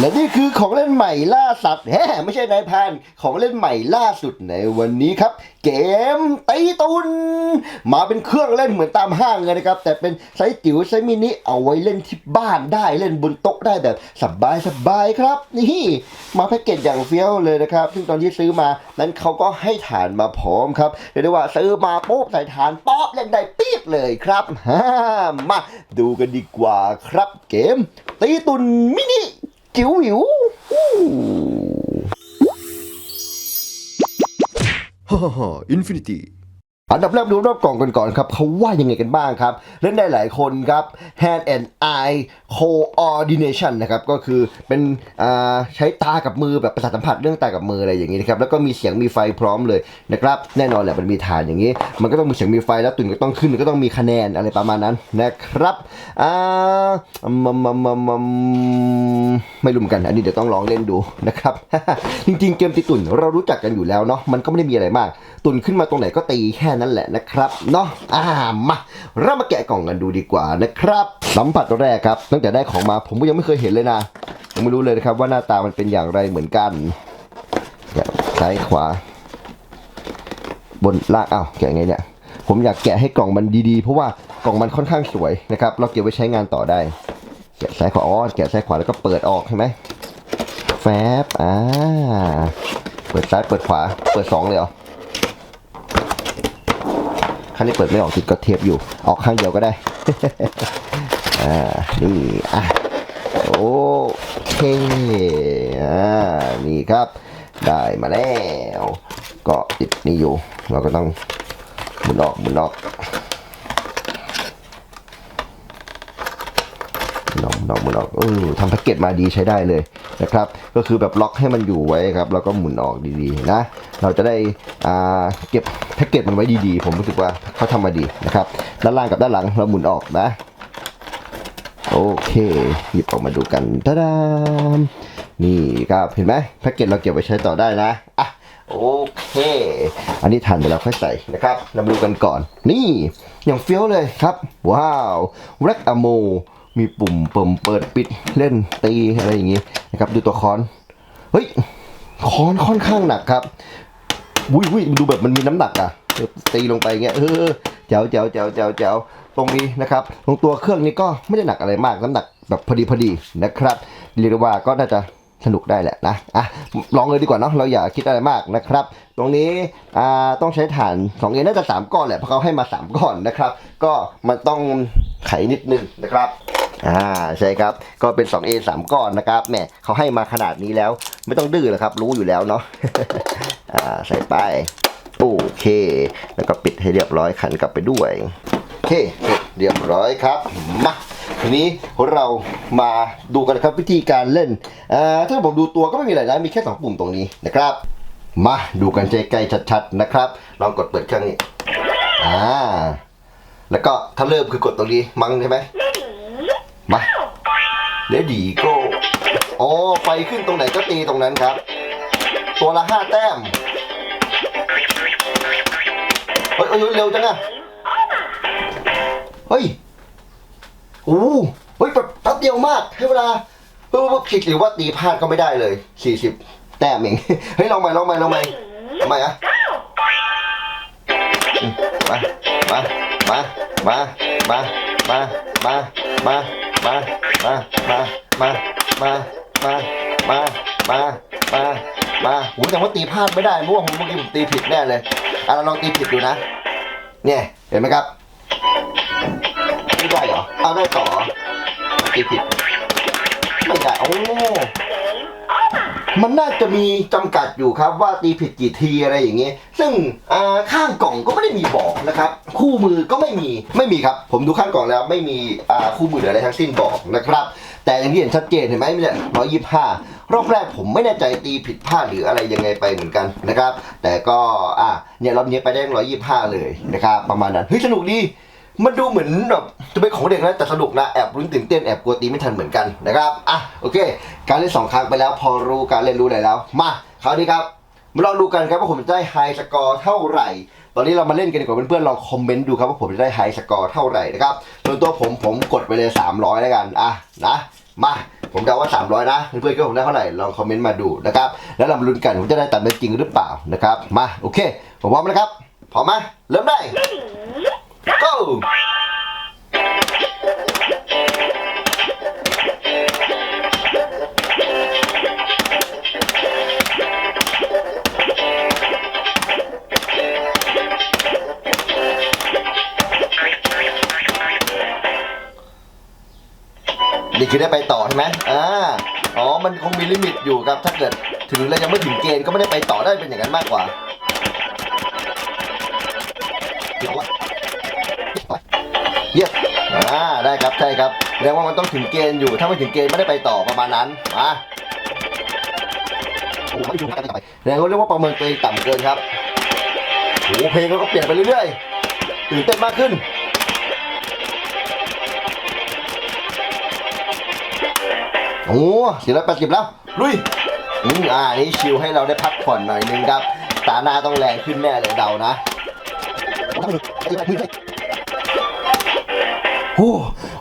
และนี่คือของเล่นใหม่ล่าสัตว์แฮไม่ใช่นายพานของเล่นใหม่ล่าสุดในวันนี้ครับ เกมตีตุน มาเป็นเครื่องเล่นเหมือนตามห้างเลยนะครับ แต่เป็นไซส์จิ๋วไซส์มินิเอาไว้เล่นที่บ้านได้เล่นบนโต๊ะได้แบบสบายสบายครับ นี่มาแพ็กเกจอย่างเฟี้ยวเลยนะครับ ซึ่งตอนที่ซื้อมานั้นเขาก็ให้ฐานมาพร้อมครับเรียกได้ว่าซื้อมาปุ๊บใส่ฐานป๊อบเล่นได้ปี๊บเลยครับฮ่ามาดูกันดีกว่าครับเกมตีตุนมินิ 끼우요? 하하하 인피니티. อันดับแรกดูรอบกล่องกันก่อนครับเขาว่ายังไงกันบ้างครับ เล่นได้หลายคนครับ hand and eye coordination นะครับก็คือเป็นใช้ตากับมือแบบประสาทสัมผัสเรื่องตากับมืออะไรอย่างนี้นะครับแล้วก็มีเสียงมีไฟพร้อมเลยนะครับแน่นอนแหละมันมีฐานอย่างนี้ มันก็ต้องมีเสียงมีไฟแล้วตุ่นก็ต้องขึ้นก็ต้องมีคะแนนอะไรประมาณนั้นนะครับอ่าไม่รู้เหมือนกันอันนี้เดี๋ยวต้องลองเล่นดูนะครับจริงๆเกมตีตุ่นเรารู้จักกันอยู่แล้วเนาะมันก็ไม่ได้มีอะไรมาก ตุ่นขึ้นมาตรงไหนก็ตีแค่นั้นแหละนะครับเนาะอ่ามาเรามาแกะกล่องกันดูดีกว่านะครับ สัมผัสแรกครับ ตั้งแต่ได้ของมาผมก็ยังไม่เคยเห็นเลยนะยังไม่รู้เลยนะครับว่าหน้าตามันเป็นอย่างไรเหมือนกันซ้ายขวา บนล่างอ้าวแกะไงเนี่ยผมอยากแกะให้กล่องมันดีๆ เพราะว่ากล่องมันค่อนข้างสวยนะครับ เราเก็บไว้ใช้งานต่อได้ แกะซ้ายขวาอ๋อแกะซ้ายขวาแล้วก็เปิดออกใช่ไหมแฟบอ่าเปิดซ้ายเปิดขวาเปิดสองเลยเหรอ ข้างนี้เปิดไม่ออกติดก็เทปอยู่ ออกข้างเดียวก็ได้ อ่า นี่ อะ โอเค อ่า นี่ครับ ได้มาแล้ว ก็ติดนี่อยู่ เราก็ต้องหมุนออกหมุนออก หมุนอกหมุนออกหมุนออกเออทำแพ็กเกจมาดีใช้ได้เลยนะครับ ก็คือแบบล็อกให้มันอยู่ไว้ครับแล้วก็หมุนออกดีๆนะ เราจะได้อ่าเก็บแพ็กเกจมันไว้ดีๆ ผมรู้สึกว่าเขาทำมาดีนะครับด้านล่างกับด้านหลังเราหมุนออกนะ โอเคหยิบออกมาดูกันตาดามนี่ครับเห็นไหมแพ็กเกจเราเก็บไว้ใช้ต่อได้นะอะโอเค อันนี้ทันเดี๋ยวเราค่อยใส่นะครับเรามาดูกันก่อน นี่ อย่างเฟี้ยวเลยครับ ว้าวแร็กอโม มีปุ่มเปิมเปิดปิดเล่นตีอะไรอย่างงี้นะครับดูตัวคอนเฮ้ยคอนค่อนข้างหนักครับวุ้ยวุ้ยดูแบบมันมีน้ำหนักอะตีลงไปเงี้ยเออเจ๋วเจ๋วเจ๋วเจ๋วเจ๋วตรงนี้นะครับ ตรงตัวเครื่องนี้ก็ไม่ได้หนักอะไรมากน้ำหนักแบบพอดีพอดีนะครับเรียกว่าก็น่าจะสนุกได้แหละนะอะลองเลยดีกว่าเนาะเราอย่าคิดอะไรมากนะครับ ตรงนี้อ่าต้องใช้ฐานสองเอน่าจะสามก้อนแหละเพราะเขาให้มาสามก้อนนะครับ ก็มันต้องไขนิดนึงนะครับ อ่าใช่ครับก็เป็น 2A 3 ก้อนนะครับแหมเขาให้มาขนาดนี้แล้ว ไม่ต้องดื้อหรอกครับ รู้อยู่แล้วเนาะอ่าใส่ไปโอเค แล้วก็ปิดให้เรียบร้อยขันกลับไปด้วยโอเคเรียบร้อยครับมาทีนี้เรามาดูกันนะครับวิธีการเล่นอ่าถ้าผมดูตัวก็ไม่มีอะไรนะมีแค่สองปุ่มตรงนี้นะครับ มาดูกันใจใกล้ชัดๆนะครับลองกดเปิดเครื่องนี้อ่าแล้วก็ถ้าเริ่มคือกดตรงนี้มั้งใช่ไหม เลดีโก้โอ้ไฟขึ้นตรงไหนก็ตีตรงนั้นครับ ตัวละห้าแต้มเฮ้ยเฮ้ยเร็วจังอะเฮ้ยโอ้เฮ้ยแบบแป๊บเดียวมากให้เวลาเพิ่มคิดหรือว่าตีพลาดก็ไม่ได้เลยสี่สิบแต้มเองเฮ้ยลองใหม่ลองใหม่ลองใหม่ลองใหม่อะอืมมามามามามามามา มา มา มา มา มา มา มา มา มา มาหูแต่ว่าตีพลาดไม่ได้เพราะว่าผมเมื่อกี้ผมตีผิดแน่เลยอะเราลองตีผิดดูนะ เนี่ย เห็นไหมครับไม่ได้เหรอเอาได้ต่อตีผิดไม่ได้โอ้ มันน่าจะมีจำกัดอยู่ครับว่าตีผิดกี่ทีอะไรอย่างเงี้ยซึ่งข้างกล่องก็ไม่ได้มีบอกนะครับ คู่มือก็ไม่มีไม่มีครับ ผมดูข้างกล่องแล้วไม่มีคู่มือหรืออะไรทั้งสิ้นบอกนะครับ แต่อย่างที่เห็นชัดเจนเห็นไหมเนี่ยร้อยยี่ห้ารอบแรกผมไม่แน่ใจตีผิดพลาดหรืออะไรยังไงไปเหมือนกันนะครับ แต่ก็อ่าเนี่ยรอบนี้ไปได้ร้อยยี่ห้าเลยนะครับประมาณนั้นเฮ้ยสนุกดี มันดูเหมือนแบบจะเป็นของเด็กนะแต่สนุกนะแอบรุ้นตื่นเต้นแอบกลัวตีไม่ทันเหมือนกันนะครับอะโอเค การเล่นสองครั้งไปแล้วพอรู้การเล่นรู้อะไรแล้ว มาคราวนี้ครับมาลองดูกันครับว่าผมจะได้ไฮสกอร์เท่าไหร่ ตอนนี้เรามาเล่นกันดีกว่าเพื่อนๆลองคอมเมนต์ดูครับว่าผมจะได้ไฮสกอร์เท่าไหร่นะครับส่วนตัวผมผมกดไปเลย 300 แล้วกันอะนะมาผมเดาว่า 300 นะเพื่อนๆก็ผมได้เท่าไหร่ลองคอมเมนต์มาดูนะครับแล้วเรามาลุ้นกันผมจะได้ตัดเป็นจริงหรือเปล่านะครับมาโอเคผมพร้อมแล้วครับพร้อมไหมเริ่มได้ go นี่คือได้ไปต่อใช่ไหมอ่า อ๋อ มันคงมีลิมิตอยู่ครับ ถ้าเกิดถึงแล้วยังไม่ถึงเกณฑ์ก็ไม่ได้ไปต่อได้เป็นอย่างนั้นมากกว่า อ่าได้ครับใช่ครับแสดงว่ามันต้องถึงเกณฑ์อยู่ ถ้าไม่ถึงเกณฑ์ไม่ได้ไปต่อประมาณนั้นมาโอ้ไม่ถึงกันไปแสดงว่าเรียกว่าประเมินตัวเองต่ำเกินครับโอ้เพลงก็เปลี่ยนไปเรื่อยๆตื่นเต้นมากขึ้นโอ้สี่ร้อยแปดสิบแล้วลุยอืมอ่านี่ชิลให้เราได้พักผ่อนหน่อยนึงครับ ตาหน้าต้องแรงขึ้นแน่เลยเดานะ โอ้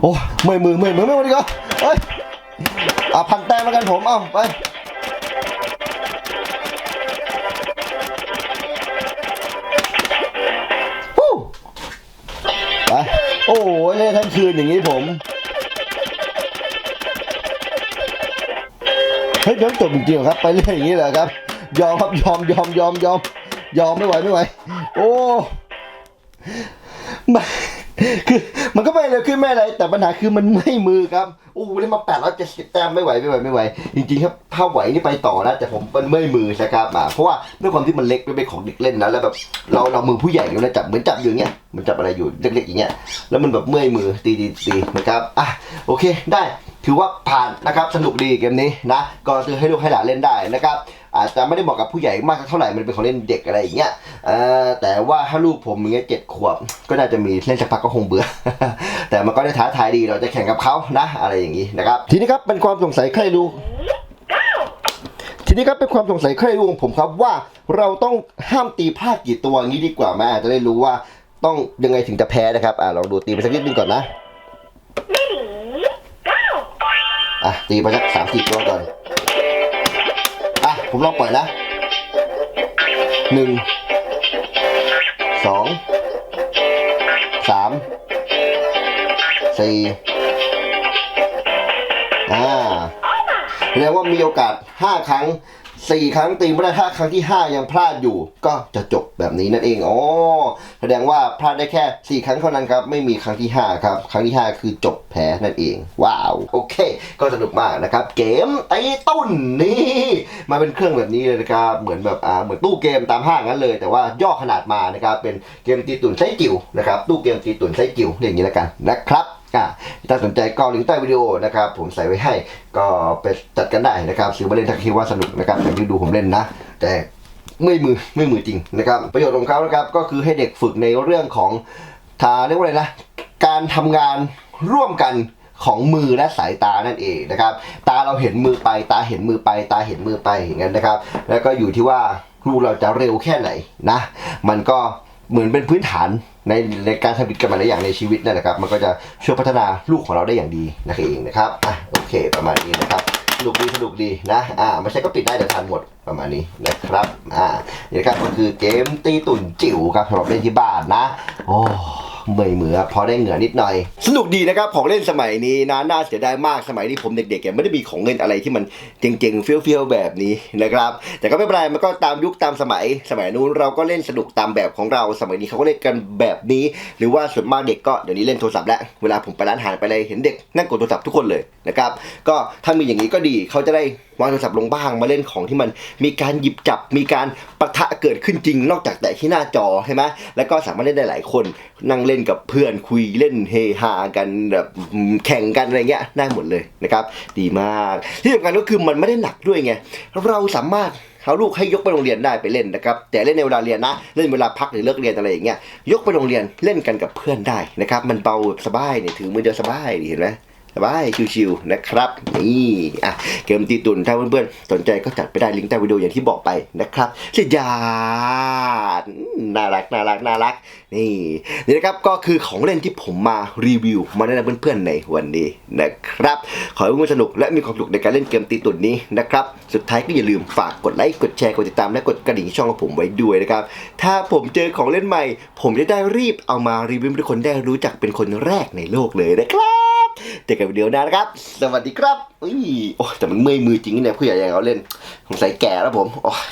โอ้เมื่อยมือเมื่อยมือไม่ไหวดีกว่าเฮ้ยอะพันแต้มแล้วกันผมเอ้าไปฮู้ไปโอ้โหเล่นทั้งคืนอย่างนี้ผมเฮ้ยเดี๋ยวจบจริงๆครับ ไปเรื่อยอย่างนี้เหรอครับ ยอมครับยอมยอมยอมยอมยอมไม่ไหวไม่ไหว โอ้ไม่ คือมันก็ไม่เลยขึ้นไม่อะไร แต่ปัญหาคือมันไม่มือครับโอ้โหได้มาแปดร้อยเจ็ดสิบแต้มไม่ไหวไม่ไหวไม่ไหว จริงๆครับถ้าไหวนี่ไปต่อนะ แต่ผมมันไม่มือใช่ครับอะเพราะว่าด้วยความที่มันเล็กไม่เป็นของเด็กเล่นนะแล้วแบบเราเรามือผู้ใหญ่อยู่นะจับเหมือนจับอยู่เงี้ยมันจับอะไรอยู่เล็กๆอย่างเงี้ยแล้วมันแบบเมื่อยมือตีตีตีนะครับอะโอเคได้ถือว่าผ่านนะครับสนุกดีเกมนี้นะก็ซื้อให้ลูกให้หลานเล่นได้นะครับ อาจจะไม่ได้เหมาะกับผู้ใหญ่มากเท่าไหร่มันเป็นของเล่นเด็กอะไรอย่างเงี้ยแต่ว่าถ้าลูกผมอย่างเงี้ยเจ็ดขวบ ก็น่าจะมีเล่นสักพักก็คงเบื่อ แต่มันก็ได้ท้าทายดีเราจะแข่งกับเขานะอะไรอย่างงี้นะครับ ทีนี้ครับเป็นความสงสัยใครรู้ทีนี้ครับเป็นความสงสัยใครรู้ของผมครับว่าเราต้องห้ามตีพลาดกี่ตัวงี้ดีกว่าแม่อาจจะได้รู้ว่าต้องยังไงถึงจะแพ้นะครับอ่าลองดูตีไปสักนิดนึงก่อนนะอะตีไปสักสามสี่ตัวก่อน ผมลองปล่อยนะหนึ่งสองสามสี่อ่าแสดงว่ามีโอกาสห้าครั้ง สี่ครั้งตีไม่ได้ถ้าครั้งที่ห้ายังพลาดอยู่ ก็จะจบแบบนี้นั่นเองอ๋อแสดงว่าพลาดได้แค่สี่ครั้งเท่านั้นครับ ไม่มีครั้งที่ห้าครับ ครั้งที่ห้าคือจบแพ้นั่นเอง ว้าว โอเค ก็สนุกมากนะครับ เกมตีตุ้นนี่มาเป็นเครื่องแบบนี้เลยนะครับ เหมือนแบบอ่าเหมือนตู้เกมตามห้างนั้นเลย แต่ว่าย่อขนาดมานะครับเป็นเกมตีตุ่นไส้จิ๋วนะครับตู้เกมตีตุ่นไส้จิ๋วอย่างนี้แล้วกันนะครับ ถ้าสนใจก็ลิงก์ใต้วิดีโอนะครับผมใส่ไว้ให้ก็ไปจัดกันได้นะครับซื้อมาเล่นถ้าคิดว่าสนุกนะครับอย่างที่ดูผมเล่นนะ แต่ไม่มือไม่มือจริงนะครับ ประโยชน์ของเขานะครับก็คือให้เด็กฝึกในเรื่องของทาเรียกว่าอะไรนะการทำงานร่วมกันของมือและสายตานั่นเองนะครับ ตาเราเห็นมือไป ตาเห็นมือไป ตาเห็นมือไปอย่างนั้นนะครับ แล้วก็อยู่ที่ว่าลูกเราจะเร็วแค่ไหนนะ มันก็ เหมือนเป็นพื้นฐานในในการทำกิจกรรมหลายอย่างในชีวิตนั่นแหละครับ มันก็จะช่วยพัฒนาลูกของเราได้อย่างดีนั่นเองนะครับอะโอเค ประมาณนี้นะครับสนุกดีสนุกดีนะอ่าไม่ใช่ก็ปิดได้เดี๋ยวทานหมดประมาณนี้นะครับอ่านี่นะครับก็คือเกมตีตุ่นจิ๋วครับสำหรับเล่นที่บ้านนะโอ้ เมื่อยมือพอได้เหงื่อนิดหน่อย สนุกดีนะครับของเล่นสมัยนี้นะน่าเสียดายมากสมัยที่ผมเด็กๆไม่ได้มีของเล่นอะไรที่มันเจ๋งๆเฟี้ยวๆแบบนี้นะครับ แต่ก็ไม่เป็นไรมันก็ตามยุคตามสมัย สมัยนู้นเราก็เล่นสนุกตามแบบของเราสมัยนี้เขาก็เล่นกันแบบนี้ หรือว่าส่วนมากเด็กก็เดี๋ยวนี้เล่นโทรศัพท์แล้วเวลาผมไปร้านอาหารไปเลยเห็นเด็กนั่งกดโทรศัพท์ทุกคนเลยนะครับก็ถ้ามีอย่างนี้ก็ดีเขาจะได้วางโทรศัพท์ลงบ้างมาเล่นของที่มันมีการหยิบจับมีการปะทะเกิดขึ้นจริง นอกจากแต่ที่หน้าจอใช่ไหมแล้วก็สามารถเล่นได้หลายคนนั่งเล่นกับเพื่อนคุยเล่นเฮฮากันแบบแข่งกันอะไรเงี้ยได้หมดเลยนะครับ ดีมาก ที่สำคัญก็คือมันไม่ได้หนักด้วยไงเราสามารถเอาลูกให้ยกไปโรงเรียนได้ไปเล่นนะครับ แต่เล่นในเวลาเรียนนะ เล่นเวลาพักหรือเลิกเรียนอะไรอย่างเงี้ยยกไปโรงเรียนเล่นกันกับเพื่อนได้นะครับ มันเบาสบายเนี่ยถือมือเดียวสบายดีเห็นไหม สบายชิวๆนะครับนี่อะเกมตีตุนถ้าเพื่อนๆสนใจก็จัดไปได้ลิงก์ใต้วิดีโออย่างที่บอกไปนะครับเสียดายน่ารักน่ารักน่ารักนี่นี่นะครับก็คือของเล่นที่ผมมารีวิว มาแนะนำเพื่อนๆในวันนี้นะครับ ขอให้เพื่อนสนุกและมีความสุขในการเล่นเกมตีตุนนี้นะครับสุดท้ายก็อย่าลืมฝากกดไลค์กดแชร์กดติดตามและกดกระดิ่งช่องของผมไว้ด้วยนะครับถ้าผมเจอของเล่นใหม่ ผมจะได้รีบเอามารีวิวให้ทุกคนได้รู้จักเป็นคนแรกในโลกเลยนะครับ เจอกันวิดีโอหน้านะครับ สวัสดีครับอุ้ยโอ้ยแต่มันเมื่อยมือจริงเนี่ยผู้ใหญ่อย่างเราเล่นสงสัยแก่แล้วผมโอ้ย